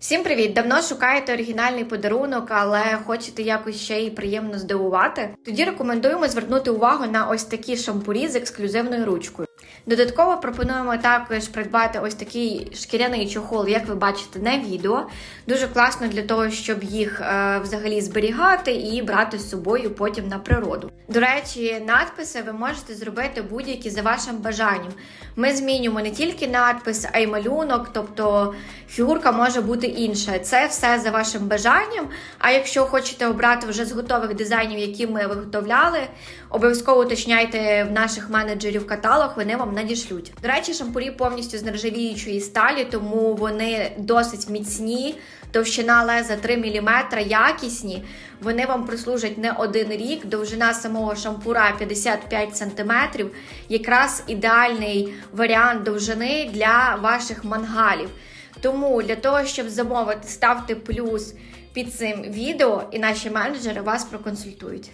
Всім привіт! Давно шукаєте оригінальний подарунок, але хочете якось ще й приємно здивувати? Тоді рекомендуємо звернути увагу на ось такі шампурі з ексклюзивною ручкою. Додатково пропонуємо також придбати ось такий шкіряний чохол, як ви бачите на відео. Дуже класно для того, щоб їх е, взагалі зберігати і брати з собою потім на природу. До речі, надписи ви можете зробити будь-які за вашим бажанням. Ми змінюємо не тільки надпис, а й малюнок, тобто фігурка може бути інша. Це все за вашим бажанням. А якщо хочете обрати вже з готових дизайнів, які ми виготовляли, обов'язково уточняйте в наших менеджерів каталог, вони вам надішлють. До речі, шампурі повністю з нержавіючої сталі, тому вони досить міцні. Товщина леза 3 мм, якісні. Вони вам прослужать не один рік. Довжина самого шампура 55 см. Якраз ідеальний варіант довжини для ваших мангалів. Тому для того, щоб замовити, ставте плюс під цим відео, і наші менеджери вас проконсультують.